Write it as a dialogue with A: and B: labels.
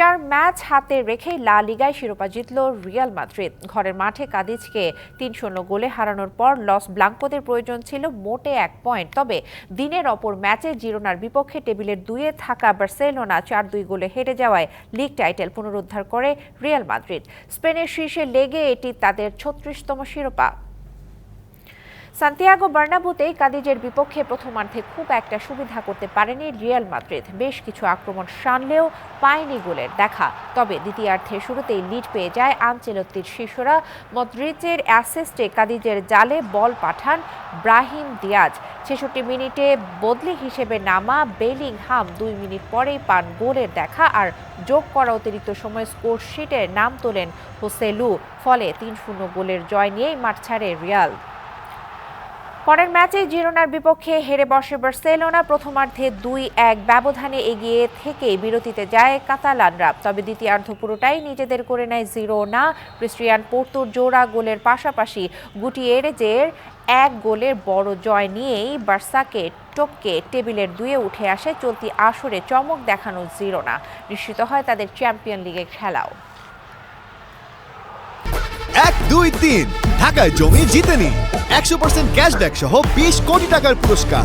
A: চার ম্যাচ হাতে রেখেই লা লিগায় শিরোপা জিতল রিয়াল মাদ্রিদ। ঘরের মাঠে কাদিজকে তিন শূন্য গোলে হারানোর পর লস ব্লাঙ্কোদের প্রয়োজন ছিল মোটে এক পয়েন্ট। তবে দিনের অপর ম্যাচে জিরোনার বিপক্ষে টেবিলের দুইয়ে থাকা বার্সেলোনা চার দুই গোলে হেরে যাওয়ায় লিগ টাইটেল পুনরুদ্ধার করে রিয়াল মাদ্রিদ। স্পেনের শীর্ষে লেগে এটি তাদের ছত্রিশতম শিরোপা। সান্তিয়াগো বার্নাবুতে কাদিজের বিপক্ষে প্রথমার্ধে খুব একটা সুবিধা করতে পারেনি রিয়াল মাদ্রিদ। বেশ কিছু আক্রমণ সানলেও পায়নি গোলের দেখা। তবে দ্বিতীয়ার্ধে শুরুতেই লিড পেয়ে যায় আনচেলত্তির শিশুরা। মদ্রিচের অ্যাসিস্টে কাদিজের জালে বল পাঠান ব্রাহিম দিয়াজ। ছেষট্টি মিনিটে বদলি হিসেবে নামা বেলিংহাম দুই মিনিট পরেই পান গোলের দেখা আর যোগ করা অতিরিক্ত সময় স্কোর শিটে নাম তোলেন হোসেলু ফলে তিন শূন্য গোলের জয় নিয়েই মাঠ ছাড়ে রিয়াল। পরের ম্যাচে জিরোনার বিপক্ষে হেরে বসে বার্সেলোনা প্রথমার্ধে দুই এক ব্যবধানে এগিয়ে থেকে বিরতিতে যায় কাতালানরা। তবে দ্বিতীয়ার্ধ পুরোটাই নিজেদের করে নেয় জিরোনা। ক্রিস্টিয়ান পোর্তুর জোড়া গোলের পাশাপাশি গুটিয়েরেজের এক গোলের বড় জয় নিয়েই বার্সাকে টপকে টেবিলের দুয়ে উঠে আসে চলতি আসরে চমক দেখানো জিরোনা। নিশ্চিত হয় তাদের চ্যাম্পিয়ন লিগে খেলাও।
B: এক, দুই, তিন। ঢাকায় জমি জিতে নিন একশো পার্সেন্ট ক্যাশব্যাক সহ বিশ কোটি টাকার পুরস্কার।